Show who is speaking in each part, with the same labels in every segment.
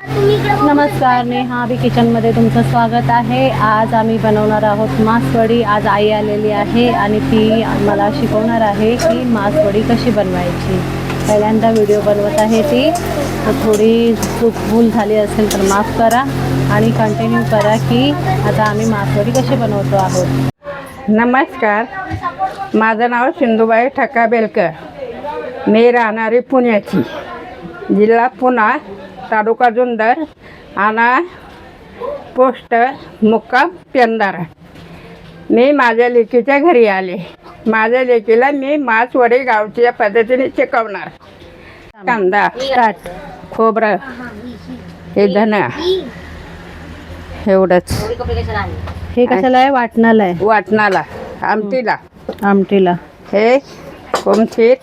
Speaker 1: नमस्कार नेहा बी किचनमध्ये तुमचं स्वागत आहे. आज आम्ही बनवणार आहोत मासवडी. आज आई आलेली आहे आणि ती मला शिकवणार आहे की मासवडी कशी बनवायची. पहिल्यांदा व्हिडिओ बनवत आहे ती. थोडी चूक भूल झाली असेल तर माफ करा आणि कंटिन्यू करा की आता आम्ही मासवडी कशी बनवतो आहोत.
Speaker 2: नमस्कार. माझं नाव सिंधुबाई ठक्का बेलकर मी राहणारी पुण्याची. जिल्हा पुणा तालुका जुन्नर आणि पोस्ट मुक्काम पेंदारा मी माझ्या लेकीच्या घरी आले. माझ्या लेकीला मी मासवडी गावच्या पद्धतीने शिकवणार. कांदा
Speaker 1: स्टार्ट
Speaker 2: खोबरं हे धन एवढंच.
Speaker 1: हे कशाला आहे? वाटणाला आहे.
Speaker 2: वाटणाला आमटीला.
Speaker 1: आमटीला.
Speaker 2: हे कोमथीर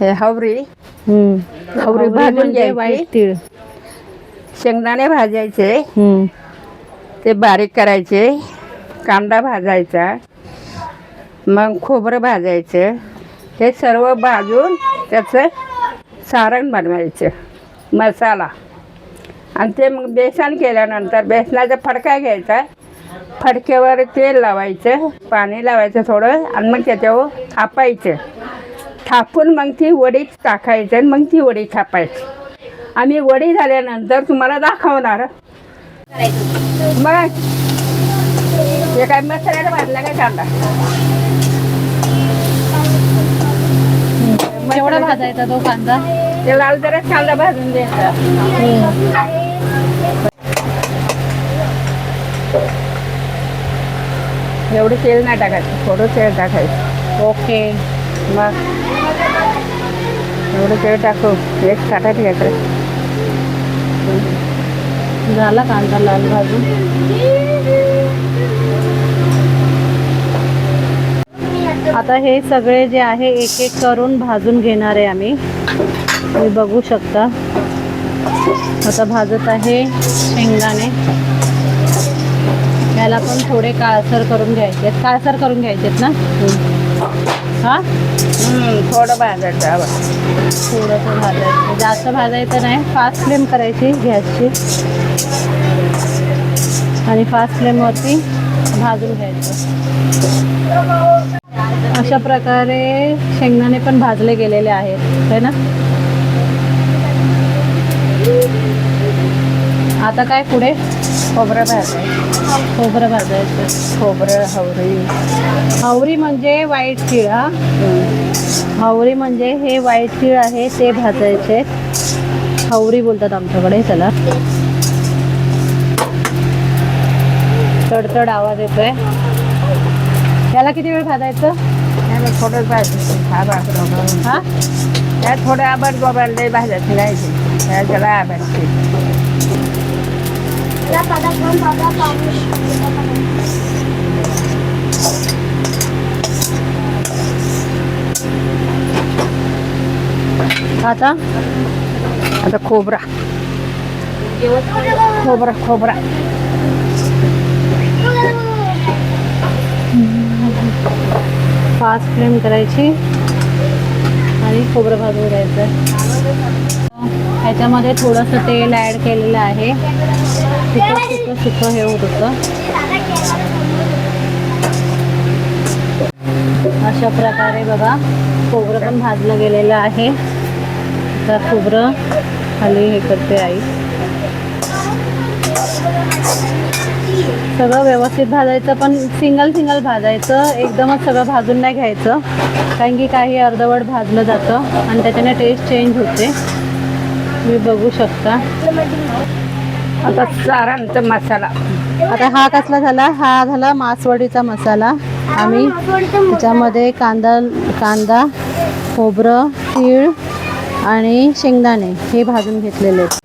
Speaker 2: हे हवरी
Speaker 1: हम्म.
Speaker 2: हवरी भाजून
Speaker 1: म्हणजे
Speaker 2: घ्यायची.
Speaker 1: वाईट तीळ.
Speaker 2: शेंगदाणे भाजायचे. ते बारीक करायचे. कांदा भाजायचा. मग खोबरं भाजायचं. हे सर्व भाजून त्याचं सारण बनवायचं. मसाला. आणि ते मग बेसन केल्यानंतर बेसनाचा फडका घ्यायचा. फडक्यावर तेल लावायचं. पाणी लावायचं थोडं. आणि मग त्याच्यावर थापायचं. थापून मग ती वडी टाकायचं आणि मग ती वडी थापायची. आम्ही वडी झाल्यानंतर तुम्हाला दाखवणार. मग हे काय मसाल्याला भाजला काय कांदा?
Speaker 1: केवढा भाजायचा तो कांदा?
Speaker 2: ते लाल जरा कांदा भाजून द्यायचा एवढं तेल नाही टाकायचं थोडं तेल टाकायचं.
Speaker 1: ओके.
Speaker 2: मग एवढं तेल टाकू एक ताटात घ्यायचं
Speaker 1: झाला कांदा लाल भाजून आता हे सगळे जे आहे एक एक करून भाजून घेणार आहे आम्ही। तुम्ही बघू शकता। आता भाजत आहे शेंगदाणे। याला पण थोडे काळसर करून घ्यायचे काळसर करून घ्यायचे आहेत ना? हा.
Speaker 2: हम्म, थोडं भाजायचं हवं
Speaker 1: थोडंसं भाजायचं. जास्त भाजायचं नाही फास्ट फ्लेम करायची गॅसची. आणि फास्ट फ्लेमवरती भाजून घ्यायचं. अशा प्रकारे शेंगदाणे पण भाजले गेलेले आहेत है ना? आता काय पुढे?
Speaker 2: खोबरं भाजायचं.
Speaker 1: खोबरं भाजायचं.
Speaker 2: खोबरं हवरी.
Speaker 1: हवरी म्हणजे वाईट तीळ हा. हवरी म्हणजे हे वाईट तीळ आहे ते भाजायचे. हवरी बोलतात आमच्याकडे त्याला तडतड आवाज येतोय. याला किती वेळ भाजायचं?
Speaker 2: त्याला थोडं भाजायचं हा
Speaker 1: हा?
Speaker 2: त्यात थोडं आबाट गोबाल लई भाजायचं नाही. त्याला आबाडते
Speaker 1: आता?
Speaker 2: आता खोबरा. खोबरा खोबरा.
Speaker 1: फास्ट फ्लेम करायची. आणि खोबरं भाजून घ्यायचं. ह्याच्यामध्ये थोडंसं तेल ॲड केलेलं आहे. सुकं सुकं सुकं हे होत होतं अशा प्रकारे बघा खोबरं पण भाजलं गेलेलं आहे. तर खोबरं खाली हे करते आई. सगळं व्यवस्थित भाजायचं पण सिंगल सिंगल भाजायचं. एकदमच सगळं भाजून नाही घ्यायचं. कारण की काही अर्धवट भाजलं जातं आणि त्याच्याने टेस्ट चेंज होते. तुम्ही बघू शकता.
Speaker 2: आता सारांचा मसाला.
Speaker 1: आता हा कसला झाला? हा झाला मासवडीचा मसाला. आम्ही त्याच्यामध्ये कांदा कांदा खोबरं तीळ आणि शेंगदाणे हे भाजून घेतलेले आहेत.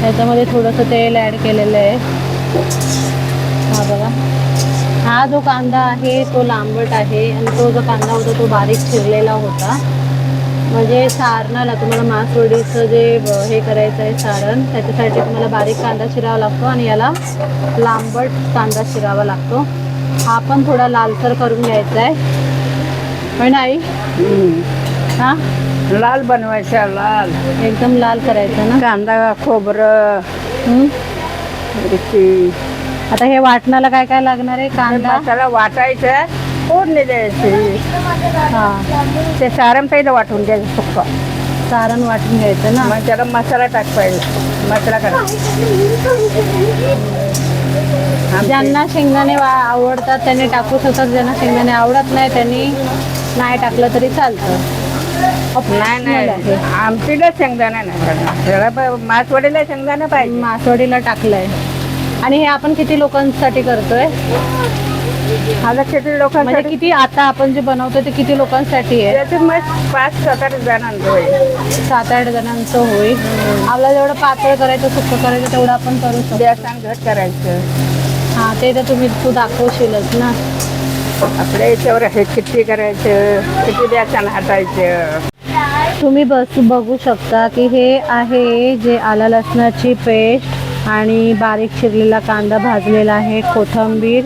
Speaker 1: त्याच्यामध्ये थोडंसं तेल ॲड केलेलं आहे. हा बघा. हा जो कांदा आहे तो लांबट आहे आणि तो जो कांदा होता तो बारीक चिरलेला होता. म्हणजे सारणाला तुम्हाला मासवडीचं जे हे करायचं आहे सारण त्याच्यासाठी तुम्हाला बारीक कांदा चिरावा लागतो आणि याला लांबट कांदा चिरावा लागतो. हा पण थोडा लालसर करून घ्यायचा आहे. पण आई?
Speaker 2: हम्म.
Speaker 1: हा?
Speaker 2: लाल बनवायचा लाल.
Speaker 1: एकदम लाल करायचं ना?
Speaker 2: कांदा खोबरं.
Speaker 1: हं?
Speaker 2: मिरची
Speaker 1: आता हे वाटणाला काय काय लागणार आहे? कांदा?
Speaker 2: मसाला वाटायचा फोडणी द्यायची.
Speaker 1: हा.
Speaker 2: ते सारण पहिलं वाटून द्यायचं सुक्क
Speaker 1: सारण वाटून घ्यायचं ना?
Speaker 2: मग त्याला मसाला टाक पाहिजे मसाला करा
Speaker 1: ज्यांना शेंगदाणे वा आवडतात त्यांनी टाकू शकतात ज्यांना शेंगदाणे आवडत नाही त्यांनी नाही टाकलं तरी चालतं.
Speaker 2: नाही नाही. आमटीला शेंगदाणा नाही. त्याला मासवडीला शेंगदाणा पाहिजे.
Speaker 1: मासवडीला टाकलंय. आणि हे आपण किती लोकांसाठी करतोय?
Speaker 2: आता किती
Speaker 1: म्हणजे
Speaker 2: लोकांसाठी
Speaker 1: किती आता आपण जे बनवतोय ते किती लोकांसाठी आहे?
Speaker 2: मग पाच सात आठ जणांचं होईल.
Speaker 1: सात आठ जणांचं होईल. आपल्याला जेवढं पातळ करायचं सुक्क करायचं तेवढं आपण करू शकतो.
Speaker 2: बेसन घट करायचं.
Speaker 1: हा ते तर तुम्ही तू दाखवशीलच ना.
Speaker 2: आपल्या याच्यावर हे किती करायचं? किती बेसन हातायचं?
Speaker 1: तुम्ही बस बघू शकता की हे आहे जे आला लसणाची पेस्ट आणि बारीक चिरलेला कांदा भाजलेला आहे कोथिंबीर.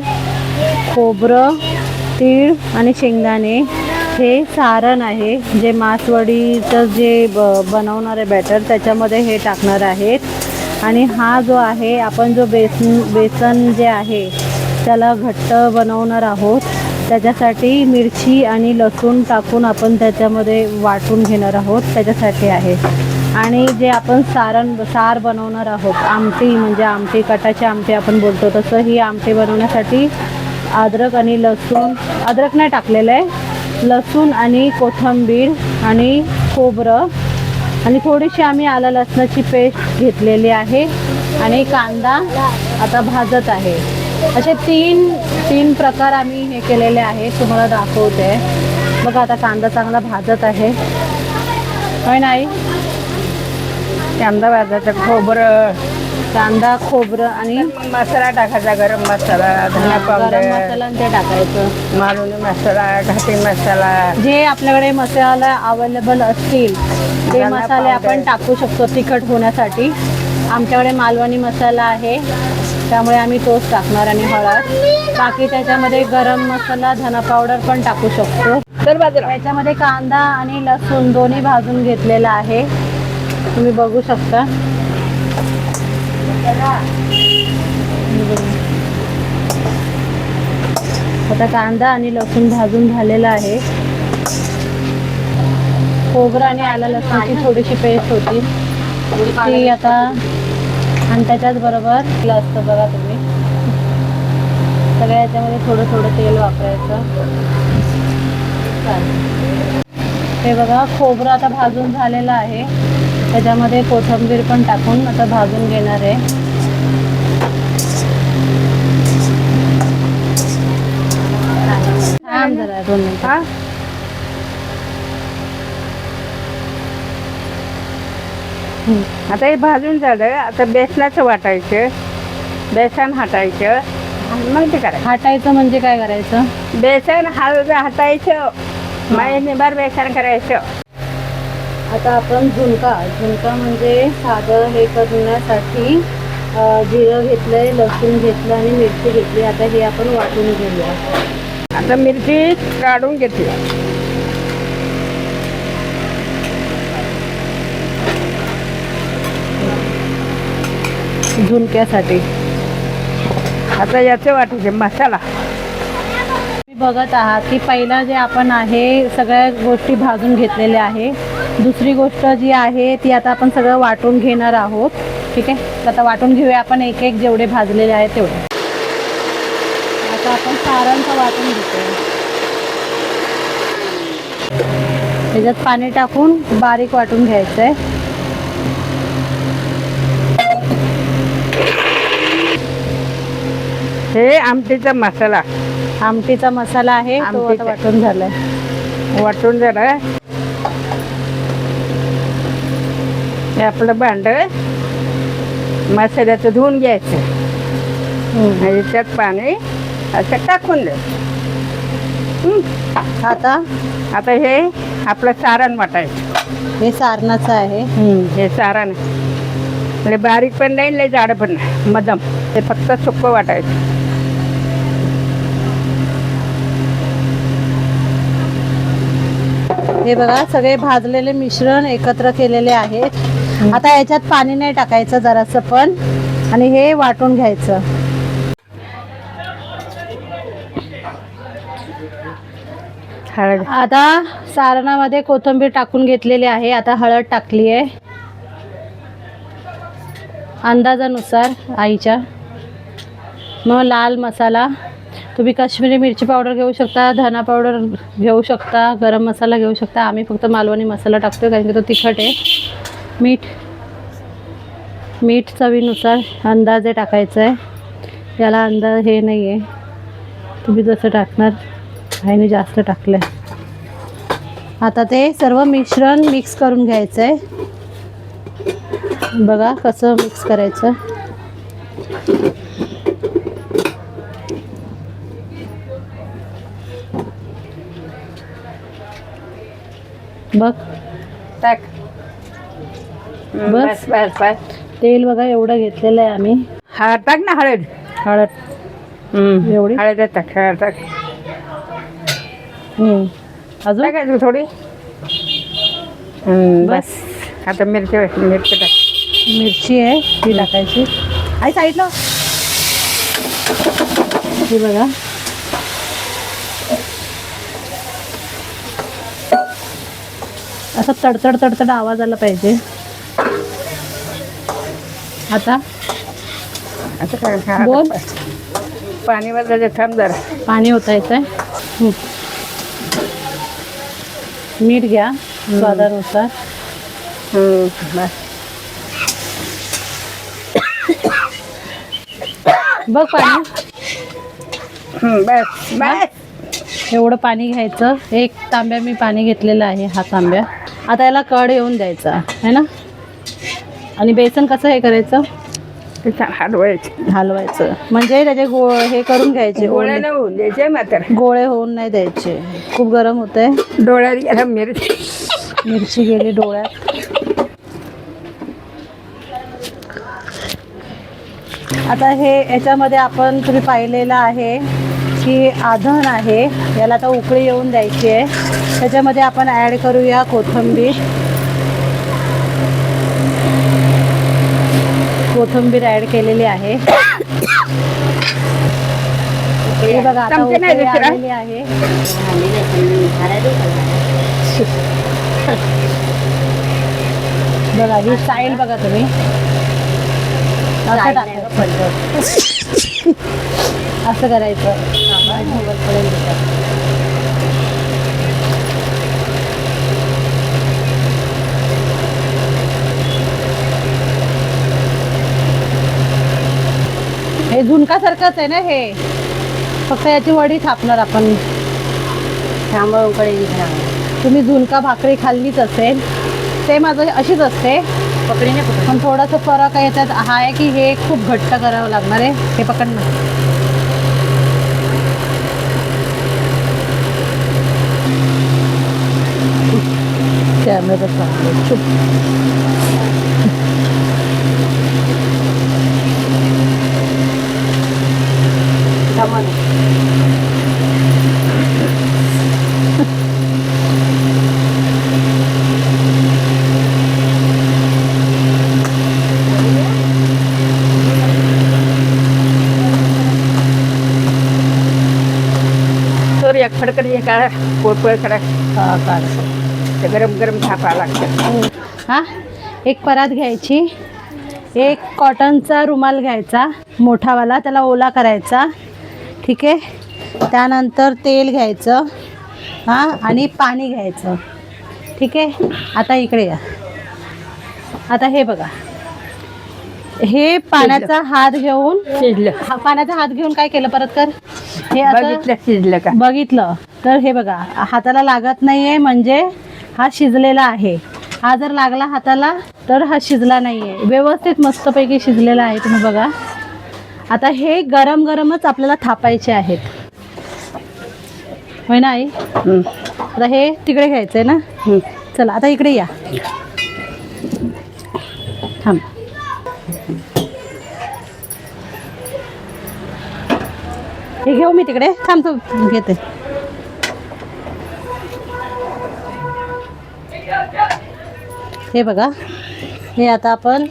Speaker 1: खोबरं तीळ आणि शेंगदाणे हे सारण आहे जे मासवडीचं जे ब बनवणार आहे बॅटर त्याच्यामध्ये हे टाकणार आहेत. आणि हा जो आहे आपण जो बेसन बेसन जे आहे त्याला घट्ट बनवणार आहोत. त्याच्यासाठी मिरची आणि लसूण टाकून आपण त्याच्यामध्ये वाटून घेणार आहोत त्याच्यासाठी आहे. आणि जे आपण सारण सार बनवणार आहोत आमटी म्हणजे आमटी कटाची आमटी आपण बोलतो तसं ही आमटी बनवण्यासाठी अद्रक आणि लसूण अद्रक नाही टाकलेलं आहे. लसूण आणि कोथिंबीर आणि खोबरं आणि थोडीशी आम्ही आला लसणाची पेस्ट घेतलेली आहे आणि कांदा आता भाजत आहे. असे तीन तीन प्रकार आम्ही हे केलेले आहे. तुम्हाला दाखवते. बघा आता कांदा चांगला भाजत आहे. होय नाही?
Speaker 2: कांदा भाजायचं खोबरं.
Speaker 1: कांदा खोबरं आणि
Speaker 2: मसाला टाकायचा गरम मसाला धना
Speaker 1: गरम
Speaker 2: पावडर.
Speaker 1: मसाला आणि ते टाकायचं.
Speaker 2: मालवणी मसाला घाटी मसाला.
Speaker 1: जे आपल्याकडे मसाला अवेलेबल असतील ते मसाले आपण. टाकू शकतो तिखट होण्यासाठी. आमच्याकडे मालवणी मसाला आहे त्यामुळे आम्ही तोच टाकणार आणि हळद. बाकी त्याच्यामध्ये गरम मसाला धना पावडर पण टाकू शकतो.
Speaker 2: तर बाजूला.
Speaker 1: याच्यामध्ये कांदा आणि लसूण दोन्ही भाजून घेतलेला आहे. तुम्ही बघू शकता. आता कांदा आणि लसूण भाजून झालेला आहे. खोबरं आणि आला लसूणची थोडीशी पेस्ट होती. ती आता आणि त्याच्याच बरोबर तेल असतं बघा तुम्ही. सगळ्या याच्यामध्ये थोडं थोडं तेल वापरायचं. चालेल. हे बघा खोबरं आता भाजून झालेलं आहे. त्याच्यामध्ये कोथिंबीर पण टाकून आता भाजून घेणार आहे. दोन मिनिटं.
Speaker 2: आता हे भाजून झालं आता बेसनाचं वाटायचं बेसन हाटायचं मग ते करायचं.
Speaker 1: हाटायचं म्हणजे काय करायचं?
Speaker 2: बेसन हलद हाटायचं महिनेभर बेसन करायचं.
Speaker 1: आता आपण झुणका. झुणका म्हणजे साधं हे करण्यासाठी जिरं घेतलंय लसूण घेतलं आणि मिरची घेतली. आता हे आपण वाटून घेऊया.
Speaker 2: आता मिरची काढून घेतली.
Speaker 1: झुणक्यासाठी.
Speaker 2: आता याचं वाटायचे मसाला.
Speaker 1: बघत आहात की पहिला जे आपण आहे सगळ्या गोष्टी भाजून घेतलेल्या आहे. दुसरी गोष्ट जी आहे ती आता आपण सगळं वाटून घेणार आहोत. ठीक आहे? तर आता वाटून घेऊया आपण एक एक जेवढे भाजलेले आहेत तेवढे. आता आपण सारांचं वाटून घेतो त्याच्यात पाणी टाकून बारीक वाटून घ्यायचं आहे
Speaker 2: हे आमटीचा मसाला.
Speaker 1: आमटीचा मसाला आहे तो आता. वाटून झालाय.
Speaker 2: वाटून जरा हे आपलं भांड मसाल्याचं धुवून घ्यायचं. आणि त्यात पाणी असं टाकून द्यायचं. हं.
Speaker 1: आता?
Speaker 2: आता हे आपलं सारण वाटायचं.
Speaker 1: हे सारणाचं आहे.
Speaker 2: हे सारण. म्हणजे बारीक पण नाही लय जाड पण नाही. मध्यम ते फक्त सुक्क वाटायचं.
Speaker 1: हे बघा सगळे भाजलेले मिश्रण एकत्र केलेले आहेत. आता याच्यात पाणी नाही टाकायचं जरासं पण. आणि हे वाटून घ्यायचं.
Speaker 2: हळद.
Speaker 1: आता सारणामध्ये कोथिंबीर टाकून घेतलेली आहे. आता हळद टाकली आहे अंदाजानुसार आईच्या. मग लाल मसाला. तुम्ही काश्मीरी मिरची पावडर घेऊ शकता धना पावडर घेऊ शकता गरम मसाला घेऊ शकता. आम्ही फक्त मालवणी मसाला टाकतो कारण की तो तिखट आहे. मीठ. मीठ चवीनुसार अंदाजे टाकायचं आहे. याला अंदाज हे नाही आहे तुम्ही जसं टाकणार आईने जास्त टाकलं आहे आता ते सर्व मिश्रण मिक्स करून घ्यायचं आहे बघा कसं मिक्स करायचं. बघ.
Speaker 2: टाक
Speaker 1: बस.
Speaker 2: बस बस बस.
Speaker 1: तेल बघा एवढं घेतलेलं आहे आम्ही.
Speaker 2: हा टाक ना हळद.
Speaker 1: हळद. एवढी?
Speaker 2: हळद टाक हळद टाक.
Speaker 1: हम्म. अजून?
Speaker 2: टाकायचं थोडी. हं,
Speaker 1: बस.
Speaker 2: बस. आता मिरची मिरची टाक.
Speaker 1: मिरची आहे ती टाकायची. आई साईडला. ही बघा. असा तडतड तडतड आवाज आला पाहिजे. आता?
Speaker 2: आता काय हा,
Speaker 1: बोल.
Speaker 2: आता पाणी वाजायचं थांब जरा.
Speaker 1: पाणी होता येत आहे मीठ घ्या स्वादानुसार.
Speaker 2: हं, बस.
Speaker 1: बघ पाणी.
Speaker 2: बस बस.
Speaker 1: एवढं पाणी घ्यायचं. एक तांब्या मी पाणी घेतलेलं आहे हा तांब्या. आता याला कड येऊन द्यायचा आहे ना? आणि बेसन कसं हे करायचं?
Speaker 2: हलवायचे.
Speaker 1: हलवायचं. म्हणजे त्याचे गो हे करून घ्यायचे ओले.
Speaker 2: होऊन द्यायचे मात्र.
Speaker 1: गोळे होऊन नाही द्यायचे. खूप गरम होते
Speaker 2: डोळ्यात गेला मिरची.
Speaker 1: मिरची गेली डोळ्यात. आता हे याच्यामध्ये आपण तुम्ही पाहिलेलं आहे की आधण आहे. याला आता उकळी येऊन द्यायची आहे. त्याच्यामध्ये आपण ॲड करूया कोथिंबीर. कोथिंबीर ॲड केलेली आहे. हे बघा आता
Speaker 2: चमचे नाही
Speaker 1: उकळी
Speaker 2: दुसरा?
Speaker 1: आलेली आहे. बघा ही स्टाईल बघा तुम्ही. असं करायचं. हे झुणकासारखंच आहे ना हे. फक्त याची वडी थापणार आपण. तुम्ही झुणका भाकरी खाल्लीच असेल. ते माझं अशीच असते. पण थोडासा फरक आहे याच्यात. हा आहे की हे खूप घट्ट करावं लागणार आहे. हे पकड ना. कॅमेरा चालू चुप
Speaker 2: तर एक पोटपोळ करा
Speaker 1: हा काढ
Speaker 2: ते गरम गरम थापा लागतं.
Speaker 1: हा? एक परात घ्यायची. एक कॉटनचा रुमाल घ्यायचा मोठावाला त्याला ओला करायचा. ठीक आहे? त्यानंतर तेल घ्यायचं हां आणि पाणी घ्यायचं. ठीक आहे? आता इकडे या. आता हे बघा. हे पाण्याचा हात घेऊन
Speaker 2: शिजलं.
Speaker 1: हा पाण्याचा हात घेऊन काय केलं परत कर? हे
Speaker 2: शिजलं का?
Speaker 1: बघितलं. तर हे बघा हाताला लागत नाहीये म्हणजे हा शिजलेला आहे. हा जर लागला हाताला तर हा शिजला नाहीये. व्यवस्थित मस्तपैकी शिजलेला आहे तुम्ही बघा. आता हे गरम गरमच आपल्याला थापायचे आहेत. होय ना आई? आता हे तिकडे घ्यायचंय ना?
Speaker 2: हं.
Speaker 1: चला आता इकडे या. थांब. हे घेऊ मी तिकडे. थांब तू घेते. हे बघा. हे आता आपण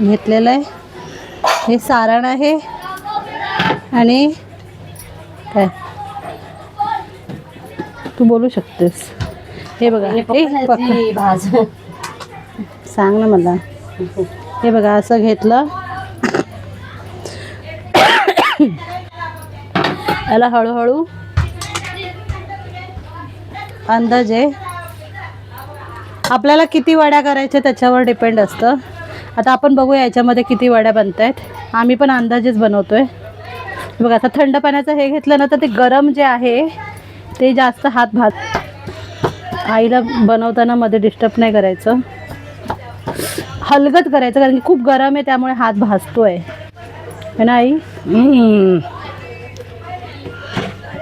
Speaker 1: घेतलेलं आहे. हे सारण आहे. आणि काय? तू बोलू शकतेस. हे बघा. हे
Speaker 3: भाज.
Speaker 1: सांग ना मला. हे बघा असं घेतलं. याला हळूहळू अंदाजे आपल्याला किती वड्या करायच्या त्याच्यावर डिपेंड असतं. आता आपण बघूया याच्यामध्ये किती वड्या बनत आहेत आम्ही पण अंदाजेच बनवतो आहे बघा आता थंड पाण्याचं हे घेतलं ना तर ते गरम जे आहे ते जास्त हात भात. आईला बनवताना मध्ये डिस्टर्ब नाही करायचं. हलगत करायचं कारण की खूप गरम आहे त्यामुळे हात भाजतोय. है ना आई?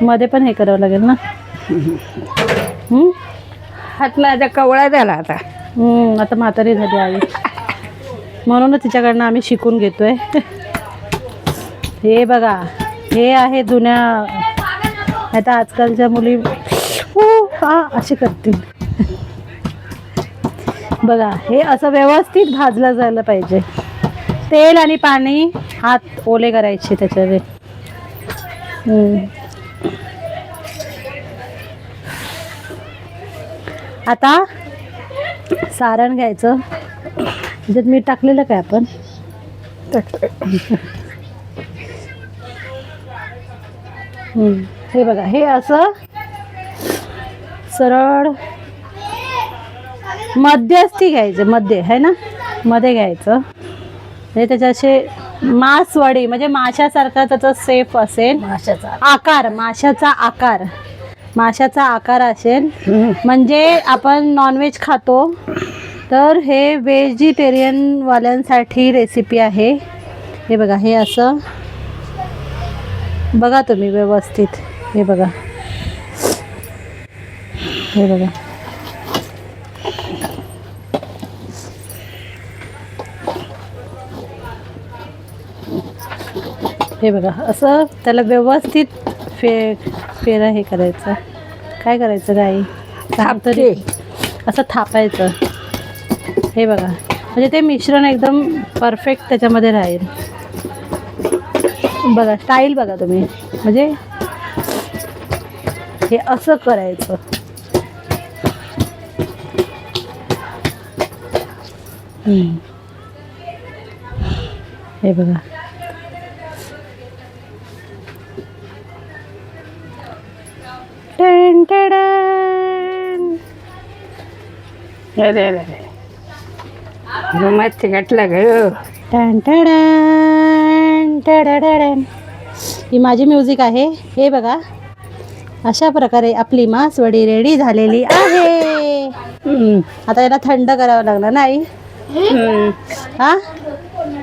Speaker 1: मध्ये पण हे करावं लागेल ना.
Speaker 2: हात माझा कवळा झाला आता.
Speaker 1: हम्म, आता म्हातारी झाली आई. म्हणूनच तिच्याकडनं आम्ही शिकून घेतोय. हे बघा हे आहे जुन्या आता आजकालच्या मुली ऊ, हा असे करतील. बघा हे असं व्यवस्थित भाजलं जायला पाहिजे. तेल आणि पाणी हात ओले करायचे त्याच्यावर. हम्म. आता सारण घ्यायचं. त्याच्यात मीठ टाकलेलं काय आपण. हे बघा हे असं सरळ मध्यस्थी घ्यायचं मध्ये आहे ना? मध्ये घ्यायचं. म्हणजे त्याचे असे मासवडी म्हणजे माशासारखा त्याचा सेफ असेल.
Speaker 3: माशाचा
Speaker 1: आकार माशाचा आकार. माशाचा आकार असेल. म्हणजे आपण नॉनव्हेज खातो. तर हे व्हेजिटेरियनवाल्यांसाठी रेसिपी आहे. हे बघा हे असं. बघा तुम्ही व्यवस्थित. हे बघा. हे बघा. हे बघा असं त्याला व्यवस्थित फे फेरा हे करायचं. काय करायचं गाई?
Speaker 2: थापते.
Speaker 1: असं थापायचं. हे बघा. म्हणजे ते मिश्रण एकदम परफेक्ट त्याच्यामध्ये राहील. बघा स्टाईल बघा तुम्ही. म्हणजे हे असं करायचं. हे बघा.
Speaker 2: अरे अरे
Speaker 1: टडन, टडडडन. ही माझी म्युझिक आहे. हे बघा. अशा प्रकारे आपली मासवडी रेडी झालेली आहे. आता याला थंड करावं लागणार ना आई
Speaker 2: हम्म.
Speaker 1: हा?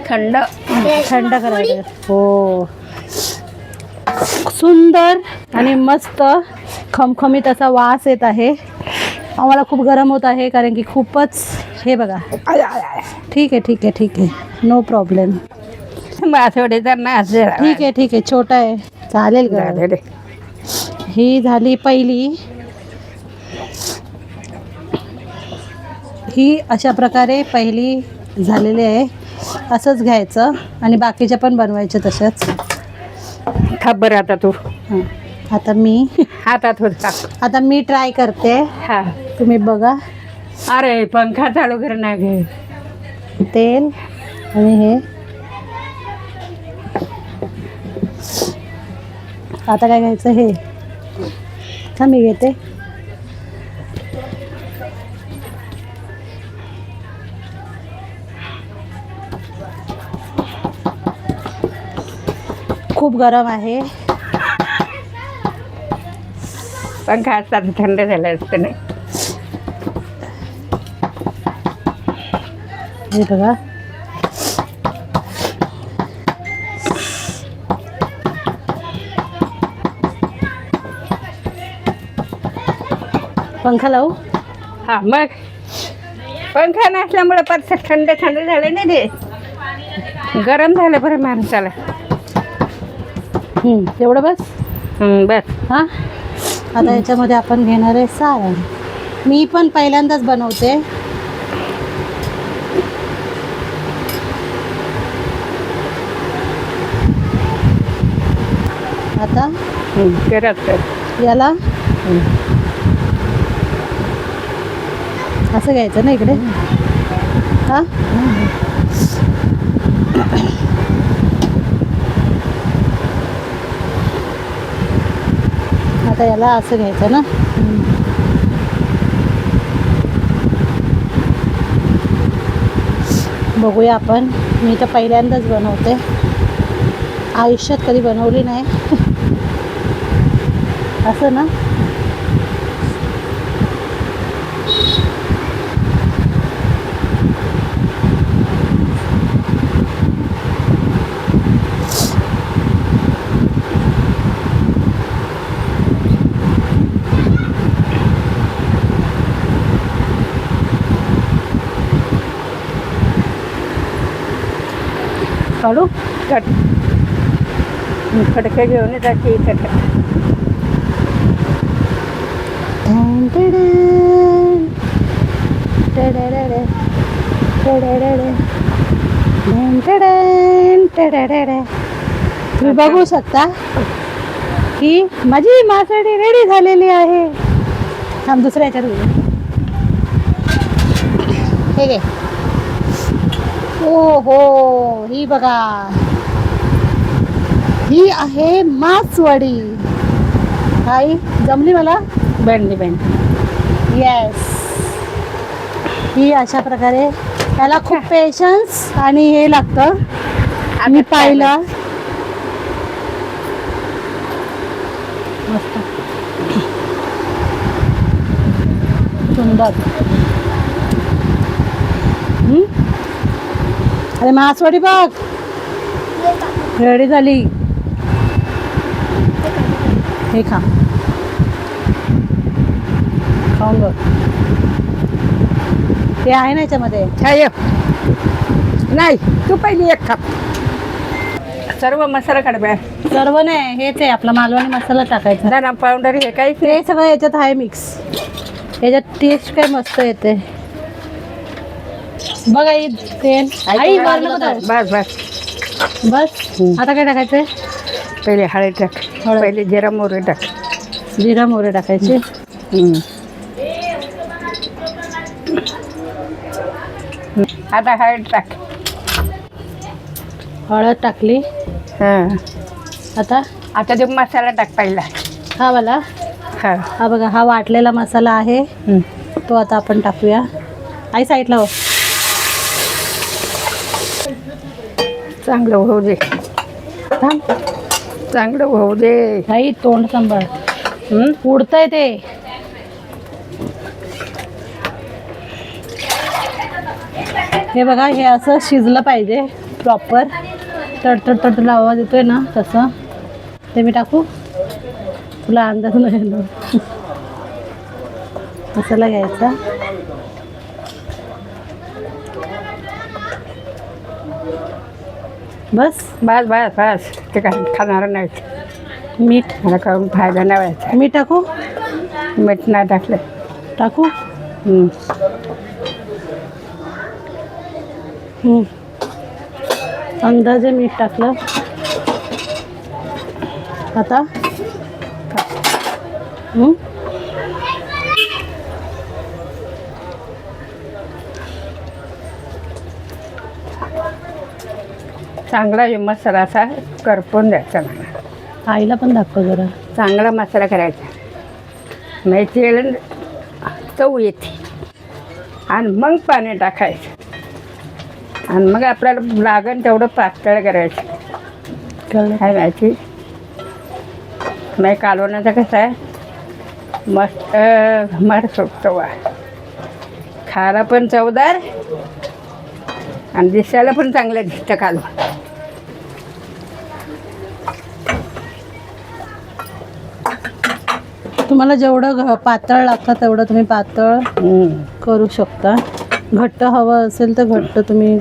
Speaker 2: थंड.
Speaker 1: थंड करावं हो. सुंदर आणि मस्त खमखमीत असा वास येत आहे. आम्हाला खूप गरम होत आहे कारण की खूपच हे बघा. ठीक आहे ठीक आहे ठीक आहे. नो प्रॉब्लेम ठीक आहे ठीक आहे. छोटा आहे. चालेल का ही झाली पहिली. ही अशा प्रकारे पहिली झालेली आहे. असंच घ्यायचं आणि बाकीच्या पण बनवायच्या तशाच.
Speaker 2: थाप बरं आता तू.
Speaker 1: हं. आता मी.
Speaker 2: हातात होत.
Speaker 1: आता मी ट्राय करते.
Speaker 2: हा.
Speaker 1: तुम्ही बघा.
Speaker 2: अरे पंखा चालू कर ना गे.
Speaker 1: तेल आणि हे. आता काय घ्यायचं हे? का मी घेते. खूप गरम आहे.
Speaker 2: पंखा असतात थंड झालं असतं नाही.
Speaker 1: हे बघा. पंखा लावू?
Speaker 2: हा मग. पंखा नसल्यामुळे परत थंड थंड झालं नाही ते. गरम झालं बरं माणसाला.
Speaker 1: एवढं बस?
Speaker 2: बस.
Speaker 1: हां? आता याच्यामध्ये आपण घेणार आहे सारण. मी पण पहिल्यांदाच बनवते. आता? याला? असं घ्यायचं ना इकडे? हा? आता याला असं घ्यायचं ना. बघूया आपण. मी तर पहिल्यांदाच बनवते. आयुष्यात कधी बनवली नाही. असं ना काढू
Speaker 2: कट फडके घेऊन येतात इथं
Speaker 1: Dun, dun, dun. Da-da-da-da. Da-da-da-da. Dun, da-dun, da-da-da-da. तुम्ही बघू शकता की माझी मासळी रेडी झालेली आहे. थांब दुसऱ्या ह्याच्यात घेऊ. हे घे. ओ हो ही बघा. ही आहे मासवडी. आई जमली मला?
Speaker 2: बनली बनली
Speaker 1: येस ही अशा प्रकारे त्याला खूप पेशन्स आणि हे लागतं. मी पाहिलं. मस्त. सुंदर. हम्म? अरे मासवडी बघ. रेडी झाली. हे खा खाऊन बघ. ते आहे ना याच्यामध्ये?
Speaker 2: नाही तू पहिली एक खाप सर्व मसाला काढ
Speaker 1: सर्व नाही हेच आहे आपला मालवणी मसाला टाकायचा.
Speaker 2: धना पावडर हे काहीच
Speaker 1: ते सगळं याच्यात आहे मिक्स याच्यात टेस्ट काय मस्त येते बघ आई तेल. आई.
Speaker 2: बस बस.
Speaker 1: बस.
Speaker 2: हम्म.
Speaker 1: आता काय टाकायचंय?
Speaker 2: पहिले हळद टाक
Speaker 1: हळद.
Speaker 2: पहिले जिरा मोहरी टाक.
Speaker 1: जिरा मोहरे टाकायचे.
Speaker 2: आता हळद टाक.
Speaker 1: हळद टाकली.
Speaker 2: हां.
Speaker 1: आता?
Speaker 2: आता ते मसाला टाक पहिला.
Speaker 1: हा वाला?
Speaker 2: हा.
Speaker 1: हा बघा हा वाटलेला मसाला आहे. तो आता आपण टाकूया. आई साईडला हो.
Speaker 2: चांगलं होऊ दे.
Speaker 1: थांब.
Speaker 2: चांगलं होऊ दे.
Speaker 1: नाही तोंड सांभाळ. उडतंय ते. हे बघा हे असं शिजलं पाहिजे प्रॉपर तडतड तडतड आवाज येतोय ना तसं ते मी टाकू तुला अंदाज नाही मसाला घ्यायचा बस
Speaker 2: बस बस बस. ते काय खाणार नाहीत.
Speaker 1: मीठ
Speaker 2: मला खाऊन फायदा नाही व्हायचा.
Speaker 1: मीठ टाकू?
Speaker 2: मीठ नाही टाकलं.
Speaker 1: टाकू?
Speaker 2: हं.
Speaker 1: अंदाजे मीठ टाकलं. आता?
Speaker 2: चांगला मसाला असा करपून द्यायचा मला.
Speaker 1: आईला पण दाखव जरा.
Speaker 2: चांगला मसाला करायचा. मग तेल चव येते. आणि मग पाणी टाकायचं. आणि मग आपल्याला लागण तेवढं पातळ करायचं.
Speaker 1: कळलं.
Speaker 2: काय माहिती? मग कालवणाचं कसं आहे? मस्त मर सुटतो वा खायला पण चवदार आणि दिसायला पण चांगलं दिसतं कालवण.
Speaker 1: तुम्हाला जेवढं घ- पातळ लागतं तेवढं तुम्ही पातळ
Speaker 2: हम्म.
Speaker 1: करू शकता. घट्ट हवं असेल तर घट्ट तुम्ही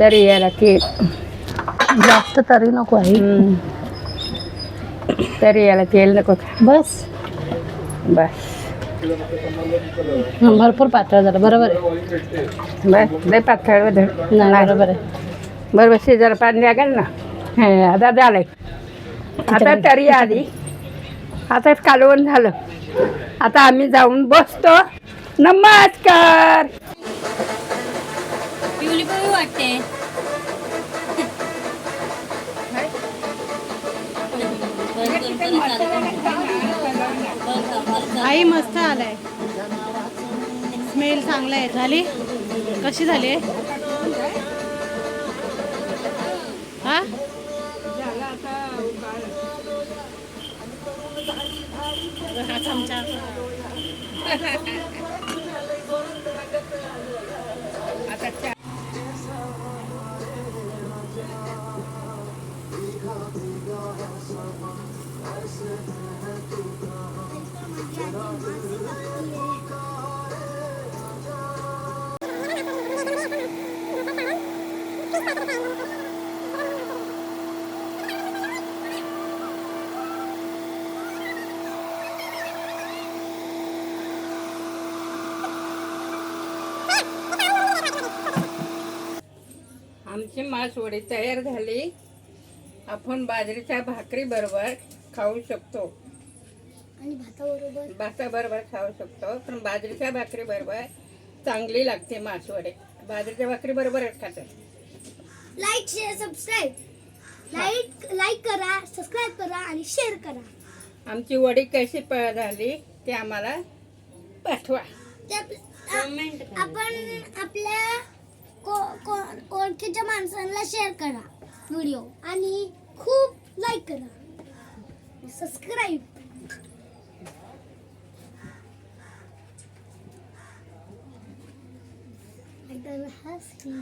Speaker 2: तरी याला की
Speaker 1: जास्त तरी नको आहे.
Speaker 2: तरी याला तेल नको. का
Speaker 1: बस.
Speaker 2: बस
Speaker 1: भरपूर पातळ झालं. बरोबर आहे.
Speaker 2: बस. लय पातळ
Speaker 1: नाही. बरोबर आहे.
Speaker 2: बरोबर शिजर पाणी लागेल ना? हे. आता झालंय. आता तरी आली. आता कालवण झालं. आता आम्ही जाऊन बसतो. नमस्कार!
Speaker 3: वाटते.
Speaker 1: आई मस्त आलाय. स्मेल चांगला आहे. झाली? कशी झाली? हा? हा चमचा
Speaker 2: आमची मासवडी तयार झाली. आपण बाजरीच्या भाकरी बरोबर खाऊ शकतो.
Speaker 3: आणि भाताबरोबर?
Speaker 2: भाताबरोबर खाऊ शकतो. पण बाजरीच्या भाकरी बरोबर चांगली लागते मासवडी बाजरीच्या भाकरी बरोबरच खातात
Speaker 3: like share subscribe like like करा सबस्क्राईब करा आणि शेअर करा.
Speaker 2: आमची वडी कशी झाली ते आम्हाला पाठवा.
Speaker 3: आपण आपल्या ओळखीच्या माणसांना शेअर करा व्हिडिओ आणि खूप लाईक करा. सबस्क्राईब